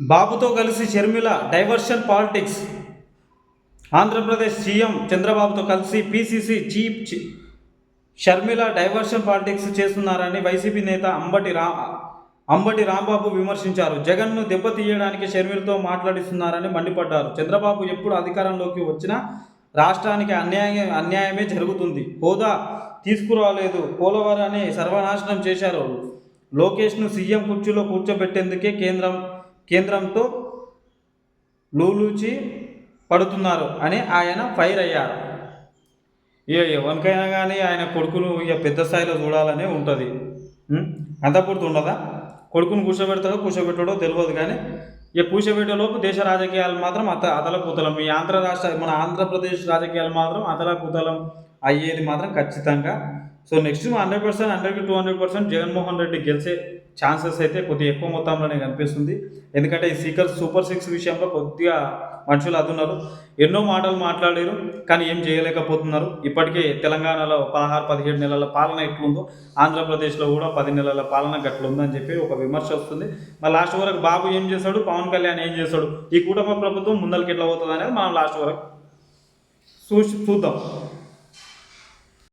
బాబుతో కలిసి Sharmila diversion politics. Andhra Pradesh CM చంద్రబాబుతో కలిసి PCC chief Sharmila diversion politics చేస్తున్నారని వైసీపీ నేత అంబటి రా అంబటి రాంబాబు విమర్శించారు. జగన్ను దెబ్బతీయడానికి షర్మిలతో మాట్లాడిస్తున్నారని మండిపడ్డారు. చంద్రబాబు ఎప్పుడు అధికారంలోకి వచ్చినా రాష్ట్రానికి అన్యాయం అన్యాయమే జరుగుతుంది. హోదా తీసుకురాలేదు. పోలవరాన్ని సర్వనాశనం చేశారు. లోకేష్ను సీఎం కుర్చీలో కూర్చోబెట్టేందుకే కేంద్రం కేంద్రంతో లూలూచి పడుతున్నారు అని ఆయన ఫైర్ అయ్యారు. ఇక ఎవరికైనా కానీ ఆయన కొడుకును ఇక పెద్ద స్థాయిలో చూడాలనే ఉంటుంది. అంత పూర్తి ఉండదా? కొడుకును కూర్చోబెడతాడో కూర్చోబెట్టాడో తెలియదు కానీ ఇక కూర్చోబెట్టేలోపు దేశ రాజకీయాలు మాత్రం అత అతలకుతలం. ఈ ఆంధ్ర రాష్ట్ర మన ఆంధ్రప్రదేశ్ రాజకీయాలు మాత్రం అతలకుతలం అయ్యేది మాత్రం ఖచ్చితంగా. సో నెక్స్ట్ హండ్రెడ్ పర్సెంట్ హండ్రెడ్కి two hundred percent Jaganmohan Reddy గెలిచే ఛాన్సెస్ అయితే కొద్దిగా ఎక్కువ మొత్తంలోనే కనిపిస్తుంది. ఎందుకంటే ఈ సీకర్ సూపర్ సిక్స్ విషయంలో కొద్దిగా మనుషులు అదున్నారు. ఎన్నో మాటలు మాట్లాడారు కానీ ఏం చేయలేకపోతున్నారు. ఇప్పటికే తెలంగాణలో పదహారు పదిహేడు నెలల పాలన ఎట్లుందో ఆంధ్రప్రదేశ్లో కూడా పది నెలల పాలన గట్లుందని చెప్పి ఒక విమర్శ వస్తుంది. మరి లాస్ట్ వరకు బాబు ఏం చేస్తాడు పవన్ కళ్యాణ్ ఏం చేస్తాడు ఈ కూటమి ప్రభుత్వం ముందరికి ఎట్లా పోతుంది అనేది మనం లాస్ట్ వరకు చూసి చూద్దాం.